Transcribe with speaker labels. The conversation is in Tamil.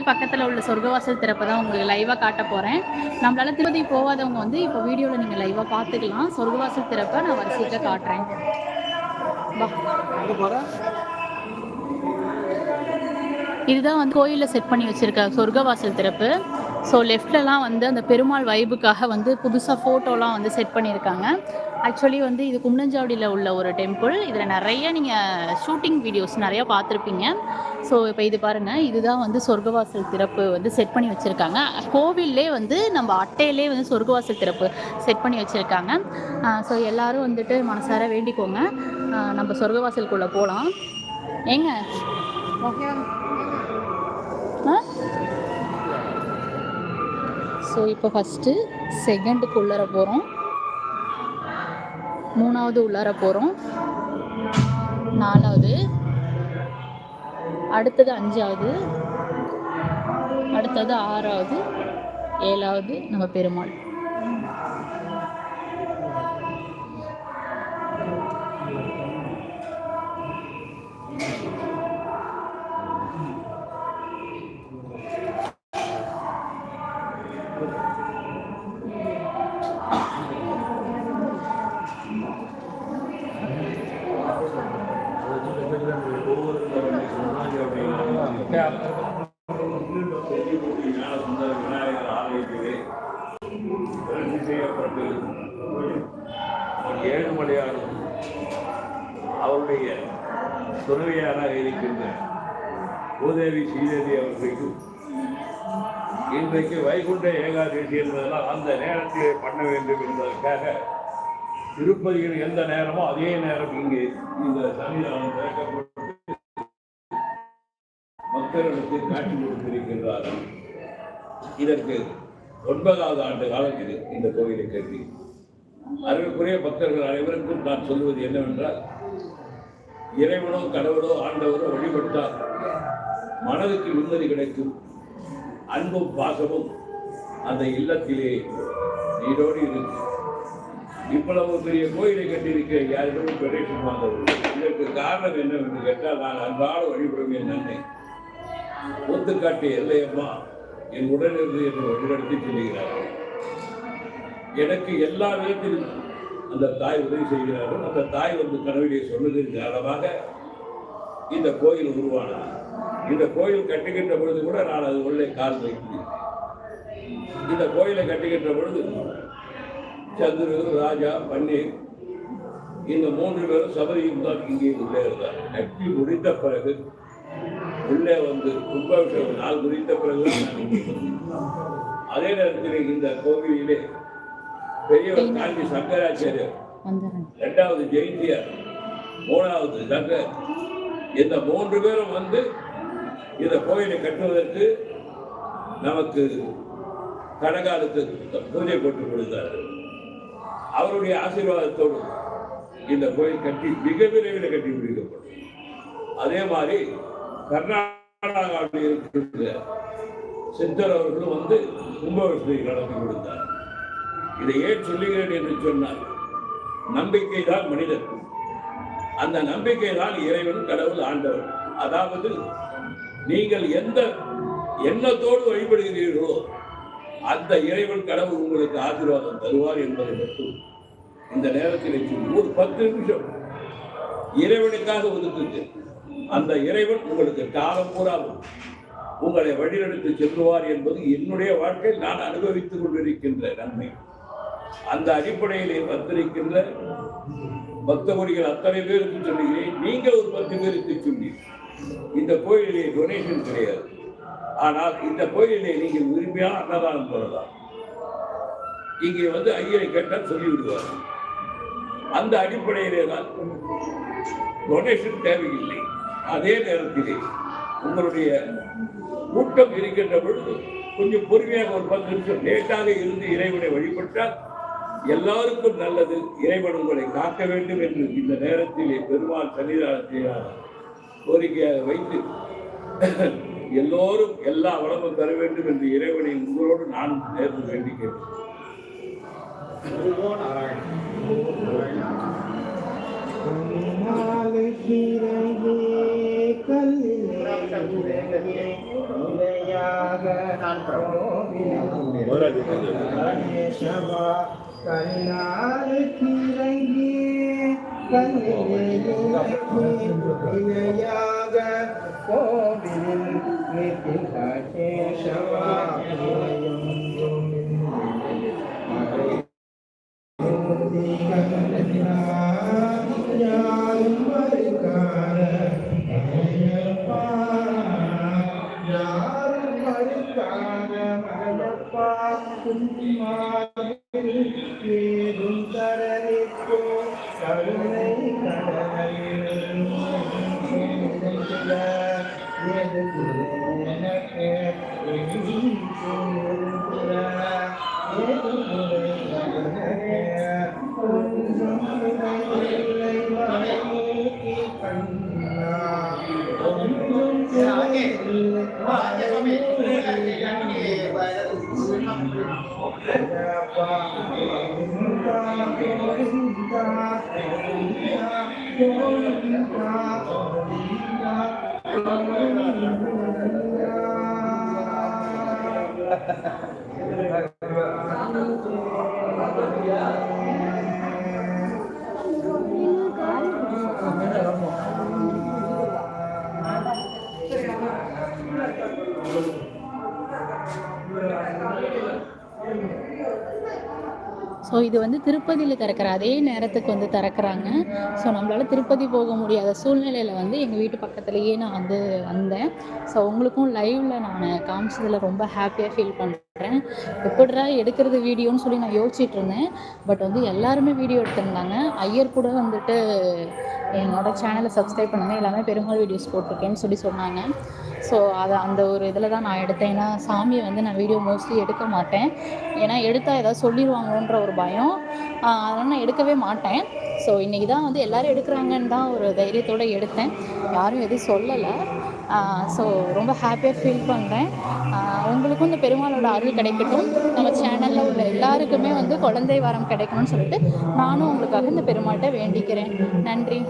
Speaker 1: வீட்டு பக்கத்தில் உள்ள சொர்க்கவாசல் திறப்பை தான் உங்களுக்கு லைவாக காட்ட போகிறேன் நம்மளால திருப்பதி போகாதவங்க வந்து இப்போ வீடியோவில் நீங்கள் லைவாக பார்த்துக்கலாம். சொர்க்கவாசல் திறப்பை நான் வரிசையாக காட்டுறேன். இதுதான் வந்து கோயிலில் செட் பண்ணி வச்சுருக்க சொர்க்கவாசல் திறப்பு. ஸோ லெஃப்ட்லலாம் வந்து அந்த பெருமாள் வைபுக்காக வந்து புதுசாக ஃபோட்டோலாம் வந்து செட் பண்ணியிருக்காங்க. ஆக்சுவலி வந்து இது கும்னஞ்சாவடியில் உள்ள ஒரு டெம்பிள் இதில் நிறைய நீங்கள் ஷூட்டிங் வீடியோஸ் நிறையா பார்த்துருப்பீங்க. ஸோ இப்போ இது பாருங்கள் இதுதான் வந்து சொர்க்கவாசல் திறப்பு வந்து செட் பண்ணி வச்சுருக்காங்க. கோவில்லே வந்து நம்ம அட்டையிலே வந்து சொர்க்கவாசல் திறப்பு செட் பண்ணி வச்சுருக்காங்க. ஸோ எல்லாரும் வந்துட்டு மனசார வேண்டிக்கோங்க. நம்ம சொர்க்கவாசலுக்குள்ளே போகலாம் ஏங்க? ஓகே ஸோ இப்போ ஃபஸ்ட்டு செகண்டுக்கு உள்ளார போகிறோம் மூணாவது உள்ளார போகிறோம் நாலாவது. அடுத்தது அஞ்சாவது. அடுத்தது ஆறாவது. ஏழாவது நம்ம பெருமாள்.
Speaker 2: விநாயகர் ஆலயத்திலே செய்யப்பட்டு அவருடைய துணைவியாராக இருக்கின்ற பூதேவி ஸ்ரீதேவி அவர்களுக்கு இன்றைக்கு வைகுண்ட ஏகாதசி என்பதெல்லாம் அந்த நேரத்திலே பண்ண வேண்டும் என்பதற்காக திருப்பதியில் எந்த நேரமோ அதே நேரம் இங்கே இந்த சன்னிதானம் திறக்கப்பட்டு மக்களுக்கு காட்சி கொடுத்திருக்கின்றார்கள். இதற்கு ஒன்பதாவது ஆண்டு காலம் இந்த கோவிலை கட்டி அருள்குரிய பக்தர்கள் அனைவருக்கும் நான் சொல்வது என்னவென்றால் இறைவனோ கடவுளோ ஆண்டவரோ வழிபட்டால் மனதுக்கு நிம்மதி கிடைக்கும். அன்பும் பாசமும் அந்த இல்லத்திலே நீரோடு இருக்கும் இவ்வளவு பெரிய கோயிலை கட்டியிருக்கிற யாரிடமும் பெரேஷன் வாங்கவில்லை. இதற்கு காரணம் என்னவென்று கேட்டால் நான் அன்றாட வழிபடும் என் ஒத்துக்காட்டு எல்லையம்மா என் உடலிருந்து என்னை வழிநடத்தி சொல்லுகிறார்கள் எனக்கு எல்லா விதத்திலும் அந்த தாய் உதவி செய்கிறார்கள். அந்த தாய் வந்து கனவிலே சொன்னதின் காரணமாக இந்த கோயில் உருவானது. இந்த கோயில் கட்டுகின்ற பொழுது கூட நான் அது உள்ளே கால் வைக்கிறேன் இந்த கோயிலை கட்டுகின்ற பொழுது சந்துரு ராஜா பன்னீர் இந்த மூன்று பேரும் சபதியும் தான் இங்கே உள்ளே இருந்தார் கட்டி முடிந்த பிறகு உள்ளே வந்து கும்பாபிஷேகம் நாள் முடிந்த பிறகு தான் நான் இங்கே வந்தேன். அதே நேரத்தில் இந்த கோவிலிலே பெரியவர் காந்தி சங்கராச்சாரியர் இரண்டாவது ஜெயந்தியார் மூணாவது சங்கர் இந்த மூன்று பேரும் வந்து இந்த கோயிலை கட்டுவதற்கு நமக்கு கனகாலத்து பூஜை போட்டு கொடுத்தார்கள். அவருடைய ஆசீர்வாதத்தோடு இந்த கோயில் கட்டி மிக விரைவில் கட்டி முடிக்கப்படும் அதே மாதிரி கர்நாடகாவில் இருக்கின்ற சித்தர் அவர்களும் வந்து கும்பாபிஷேகத்தை நடத்தி கொடுத்தார். இதை ஏன் சொல்லுகிறேன் என்று சொன்னார் நம்பிக்கை தான் மனிதன். அந்த நம்பிக்கை தான் இறைவன் கடவுள் ஆண்டவர். அதாவது நீங்கள் எந்த எண்ணத்தோடு வழிபடுகிறீர்களோ அந்த இறைவன் கடவுள் உங்களுக்கு ஆசீர்வாதம் தருவார் என்பதை மட்டும் இந்த நேரத்தில் ஒரு பத்து நிமிஷம். இறைவனுக்காக ஒதுக்குங்க. அந்த இறைவன் உங்களுக்கு காலம் கூறாது உங்களை வழிநடத்தி செல்லுவார் என்பது என்னுடைய வாழ்க்கையில் நான் அனுபவித்துக் கொண்டிருக்கின்ற நன்மை. அந்த அடிப்படையிலே வந்திருக்கின்ற பக்தகோடிகள் அத்தனை பேருக்கு சொல்லுகிறேன் நீங்கள் ஒரு பத்து பேருக்கு சொல்லி இந்த கோயிலே டொனேஷன் கிடையாது. ஆனால் இந்த கோயிலே நீங்கள் விரும்பியான அன்னதானம் பெறலாம் இங்கே வந்து ஐயரை கேட்டால் சொல்லிவிடுவார். அந்த அடிப்படையிலே தான் டொனேஷன் தேவையில்லை. அதே நேரத்திலே உங்களுடைய கூட்டம் இருக்கின்ற பொழுது கொஞ்சம் பொறுமையாக ஒரு பத்து நிமிஷம் லேட்டாக இருந்து இறைவனை வழிபட்டால் எல்லாருக்கும் நல்லது. இறைவன் உங்களை காக்க வேண்டும் என்று இந்த நேரத்திலே பெருமாள் சன்னிதானத்தை நான் கோரிக்கையாக வைத்து எல்லோரும் எல்லா வளமும் தர வேண்டும் என்று இறைவனை உங்களோடு நான் நேர்ந்து வேண்டி கேட்டேன்
Speaker 3: கண்ணாலை கீரையே கல்லிலே நிலையாக சபா கண்ணாருக்கு இறங்கி நிலையாக கோவிலில் நிற்கின்ற கேசவா கருணை
Speaker 1: ஸோ இது வந்து திருப்பதியில் திறக்கிற அதே நேரத்துக்கு வந்து திறக்கிறாங்க. ஸோ நம்மளால் திருப்பதி போக முடியாத சூழ்நிலையில் வந்து எங்கள் வீட்டு பக்கத்துலேயே நான் வந்து வந்தேன். ஸோ உங்களுக்கும் லைவில் நான் காமிச்சதில் ரொம்ப ஹாப்பியாக ஃபீல் பண்ணுறேன் எப்படிடா எடுக்கிறது வீடியோன்னு சொல்லி நான் யோசிச்சுட்டு இருந்தேன். பட் வந்து எல்லாருமே வீடியோ எடுத்திருந்தாங்க. ஐயர் கூட வந்துட்டு என்னோடய சேனலை சப்ஸ்கிரைப் பண்ணுங்கள் எல்லாமே பெருமாள் வீடியோஸ் போட்டிருக்கேன்னு சொல்லி சொன்னாங்க. ஸோ அதை அந்த ஒரு இதில் தான் நான் எடுத்தேன். ஏன்னா சாமியை வந்து நான் வீடியோ மோஸ்ட்லி எடுக்க மாட்டேன். ஏன்னா எடுத்தால் ஏதாவது சொல்லிடுவாங்களோன்ற ஒரு பயம். அதனால் நான் எடுக்கவே மாட்டேன். ஸோ இன்றைக்கி தான் வந்து எல்லோரும் எடுக்கிறாங்கன்னு தான் ஒரு தைரியத்தோடு எடுத்தேன். யாரும் எதுவும் சொல்லலை. ஸோ ரொம்ப ஹாப்பியாக ஃபீல் பண்ணுறேன் உங்களுக்கும் இந்த பெருமாளோட அருள் கிடைக்கட்டும். நம்ம சேனலில் உள்ள எல்லாருக்குமே வந்து குழந்தை வரம் கிடைக்கணும்னு சொல்லிட்டு நானும் உங்களுக்காக இந்த பெருமாட்டை வேண்டிக்கிறேன். நன்றி.